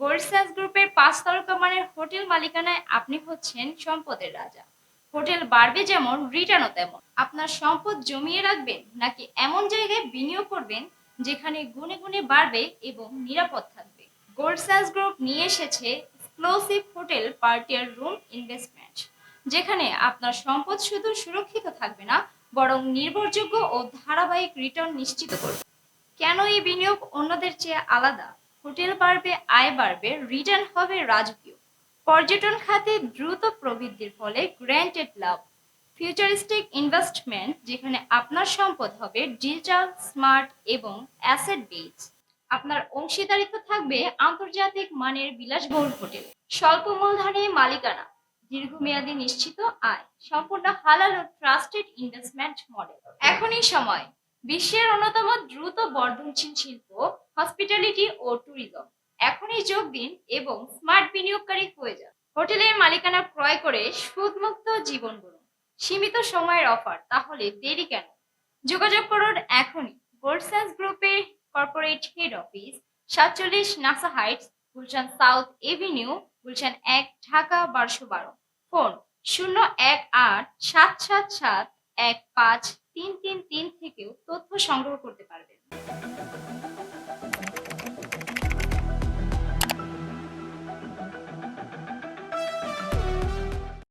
গোল্ডসাস গ্রুপের পাঁচ তারকা মানের হোটেল মালিকানায় আপনি হচ্ছেন সম্পদের রাজা। হোটেল বাড়বে যেমন, রিটার্নও তেমন। আপনার সম্পদ জমিয়ে রাখবেন নাকি এমন জায়গায় বিনিয়োগ করবেন যেখানে গুণে গুণে বাড়বে এবং নিরাপদ থাকবে? গোল্ডসাস গ্রুপ নিয়ে এসেছে এক্সক্লুসিভ হোটেল পার্টিয়ার রুম ইনভেস্টমেন্ট, যেখানে আপনার সম্পদ শুধু সুরক্ষিত থাকবে না, বরং নির্ভরযোগ্য ও ধারাবাহিক রিটার্ন নিশ্চিত করবে। কেন এই বিনিয়োগ অন্যদের চেয়ে আলাদা? হোটেল বাড়বে, আয় বাড়বে, রিটার্ন হবে রাজকীয়। পর্যটন খাতে দ্রুত প্রবৃদ্ধির ফলে গ্র্যান্টেড লাভ। ফিউচারিস্টিক ইনভেস্টমেন্ট, যেখানে আপনার সম্পদ হবে, ডিজিটাল, স্মার্ট এবং অ্যাসেট বেস আপনার অংশীদারিত্ব থাকবে আন্তর্জাতিক মানের বিলাসবহুল হোটেল। স্বল্প মূলধনে মালিকানা, দীর্ঘমেয়াদী নিশ্চিত আয়, সম্পূর্ণ হালাল ও ট্রাস্টেড ইনভেস্টমেন্ট মডেল। এখনই সময়। বিশ্বের অন্যতম দ্রুত বর্ধনশীল শিল্প হসপিটালিটি ও ট্যুরিজম এখনই যোগ দিন এবং স্মার্ট বিনিয়োগকারী হয়ে যান। হোটেলের মালিকানা ক্রয় করে সুদমুক্ত জীবন গড়ুন। সীমিত সময়ের অফার তাহলে দেরি কেন? যোগাযোগ করুন এখনই। গোল্ডসান্স গ্রুপের কর্পোরেট হেড অফিস সাতচল্লিশ Nasa Heights Gulshan South Avenue Gulshan এক, ঢাকা বারোশো বারো। ফোন শূন্য এক আট সাত সাত সাত এক পাঁচ তিন তিন তিন থেকেও তথ্য সংগ্রহ করতে